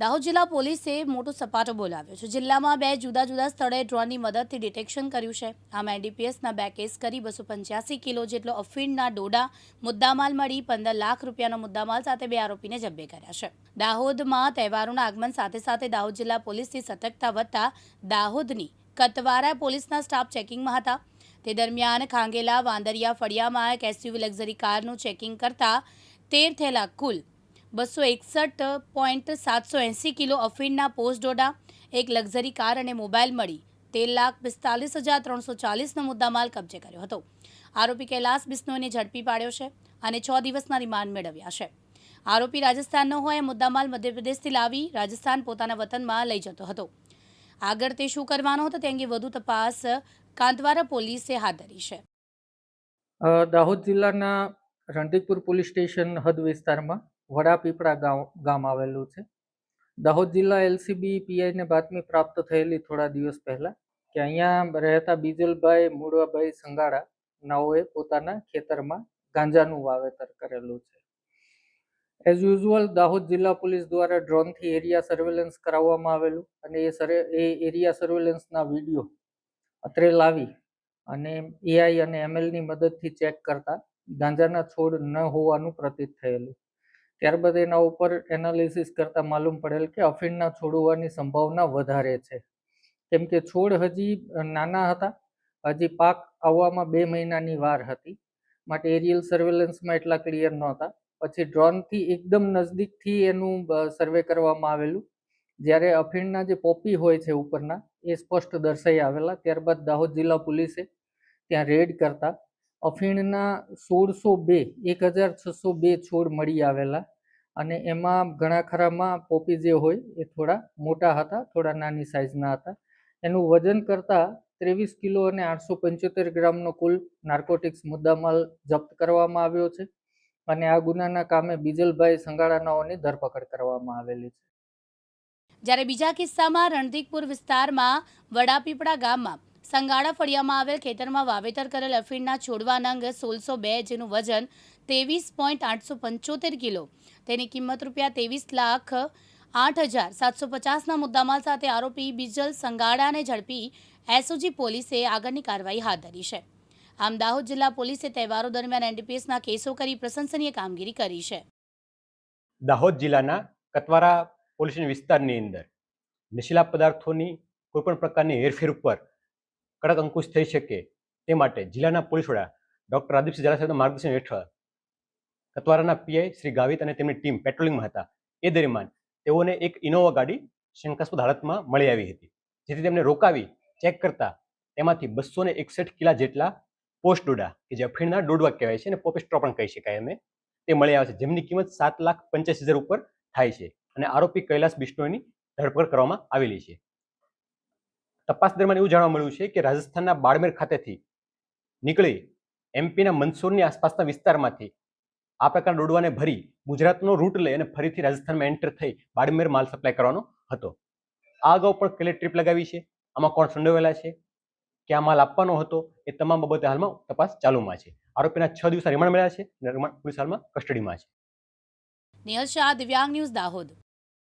દાહોદ જિલ્લા પોલીસે મોટો સપાટો બોલાવ્યો છે. જિલ્લામાં બે જુદા જુદા સ્થળે ડ્રોનની મદદથી ડિટેક્શન કર્યું છે. આમાં એનડીપીએસના બે કેસ કરી બસો પંચ્યાસી કિલો જેટલો અફીણના ડોડા મુદ્દામાલ મળી પંદર લાખ રૂપિયાનો મુદ્દામાલ સાથે બે આરોપીને જબ્બે કર્યા છે. દાહોદમાં તહેવારોના આગમન સાથે સાથે દાહોદ જિલ્લા પોલીસની સતર્કતા વધતા દાહોદની કતવારા પોલીસના સ્ટાફ ચેકિંગમાં હતા. તે દરમિયાન ખાંગેલા, વાંદરિયા, ફળિયામાં એક એસયુવી લક્ઝરી કારનું ચેકિંગ કરતા તેર થયેલા કુલ બસો એકસઠ પોઈન્ટ સાતસો એંસી કિલો અફીણના પોસ્ટ ડોડા, એક લક્ઝરી કાર અને મોબાઈલ મળી. તેર લાખ પિસ્તાલીસ હજાર ત્રણસો ચાલીસનો મુદ્દામાલ કબજે કર્યો હતો. આરોપી કૈલાસ બિસ્નોઈને ઝડપી પાડ્યો છે અને છ દિવસના રિમાન્ડ મેળવ્યા છે. આરોપી રાજસ્થાનનો હોય મુદ્દામાલ મધ્યપ્રદેશથી લાવી રાજસ્થાન પોતાના વતનમાં લઈ જતો હતો. આગળ તે શું કરવાનો હતો તે અંગે વધુ તપાસ કાંતવારા પોલીસે હાથ ધરી છે. દાહોદ જિલ્લાના રણદીપુર પોલીસ સ્ટેશન હદ વિસ્તારમાં વડાપીપળા ગામ ગામ આવેલું છે. દાહોદ જિલ્લા એલસીબી પીઆઈને બાતમી પ્રાપ્ત થયેલી થોડા દિવસ પહેલા કે અહીંયા રહેતા બીજલભાઈ, મૂળવાભાઈ સંગાડા નાઓએ પોતાના ખેતરમાં ગાંજાનું વાવેતર કરેલું છે. એઝ યુઝ્યુઅલ દાહોદ જિલ્લા પોલીસ દ્વારા ડ્રોનથી એરિયા સર્વેલન્સ કરાવવામાં આવેલું અને એ સરે, એ એરિયા સર્વેલન્સના વીડિયો અત્રે લાવી અને એઆઈ અને એમએલની મદદથી ચેક કરતા ગાંજાના છોડ ન હોવાનું પ્રતીત થયેલું. ત્યારબાદ એના ઉપર એનાલિસિસ કરતા માલુમ પડેલ કે અફીણના છોડ હોવાની સંભાવના વધારે છે. કેમ કે છોડ હજી નાના હતા. હજી પાક આવવામાં બે મહિનાની વાર હતી. માટે એરિયલ સર્વેલન્સમાં એટલા ક્લિયર નહોતા. પછી ડ્રોનથી એકદમ નજદીકથી એનું સર્વે કરવામાં આવેલું. જ્યારે અફીણના જે પોપી હોય છે ઉપરના, એ સ્પષ્ટ દર્શાઈ આવેલા. ત્યારબાદ દાહોદ જિલ્લા પોલીસે ત્યાં રેડ કરતા અફીણના સોળસો બે એક હજાર છસો બે છોડ મળી આવેલા અને એમાં ઘણા ખરામાં પોપી જે હોય એ થોડા મોટા હતા, થોડા નાની સાઇઝના હતા. એનું વજન કરતાં ત્રેવીસ કિલો અને આઠસો પંચોતેર ગ્રામનો કુલ નાર્કોટિક્સ મુદ્દામાલ જપ્ત કરવામાં આવ્યો છે અને આ ગુનાના કામે બીજલભાઈ સંગાળાનાઓની ધરપકડ કરવામાં આવેલી છે. જ્યારે બીજા કિસ્સામાં રણધીકપુર વિસ્તારમાં વડાપીપળા ગામમાં સંગાડા ફળિયામાં આવેલ ખેતરમાં વાવેતર કરેલ અફીણના છોડવાના અંગ સોળસો બે જેનું વજન ત્રેવીસ પોઈન્ટ આઠસો પંચોતેર કિલો. તેની કિંમત રૂપિયા ત્રેવીસ લાખ આઠ હજાર સાતસો પચાસના મુદ્દામાલ સાથે આરોપી બીજલ સંગાડાને ઝડપી એસઓજી પોલીસે આગળની કાર્યવાહી હાથ ધરી છે. આમ દાહોદ જિલ્લા પોલીસે તહેવારો દરમિયાન એનડીપીએસના કેસો કરી પ્રશંસનીય કામગીરી કરી છે. દાહોદ જિલ્લાના કતવારા પોલ્યુશન વિસ્તારની અંદર નશીલા પદાર્થોની કોઈપણ પ્રકારની હેરફેર ઉપર કડક અંકુશ થઈ શકે તે માટે જિલ્લાના પોલીસ વડા ડૉક્ટર રાદીપસિંહ ઝાલા માર્ગદર્શન હેઠળ કતવારાના પીઆઈ શ્રી ગાવિત અને તેમની ટીમ પેટ્રોલિંગમાં હતા. એ દરમિયાન તેઓને એક ઇનોવા ગાડી શંકાસ્પદ હાલતમાં મળી આવી હતી, જેથી તેમને રોકાવી ચેક કરતા તેમાંથી બસો ને એકસઠ કિલા જેટલા પોસ્ટ ડોડા કે જે અફીણના ડોડવા કહેવાય છે અને પોપેસ્ટ્રો પણ કહી શકાય અમે તે મળી આવે છે, જેમની કિંમત સાત લાખ પંચ્યાસી હજાર ઉપર થાય છે અને આરોપી કૈલાસ બિશ્નોઈની ધરપકડ કરવામાં આવેલી છે. તપાસ દરમિયાન એવું જાણવા મળ્યું છે કે રાજસ્થાનના બાડમેર ખાતેથી નીકળી એમપીના મંદસૂરની આસપાસના વિસ્તારમાંથી આ પ્રકારના ડોડવાને ભરી ગુજરાતનો રૂટ લઈ અને ફરીથી રાજસ્થાનમાં એન્ટર થઈ બાડમેર માલ સપ્લાય કરવાનો હતો. આ અગાઉ પણ કલે ટ્રીપ લગાવી છે. આમાં કોણ સંડોવેલા છે? ક્યાં માલ આપવાનો હતો? એ તમામ બાબતે હાલમાં તપાસ ચાલુમાં છે. આરોપીના છ દિવસના રિમાન્ડ મળ્યા છે અને રિમાન્ડ પોલીસ હાલમાં કસ્ટડીમાં છે. નિયલ શાહ, દિવ્યાંગ ન્યૂઝ દાહોદ.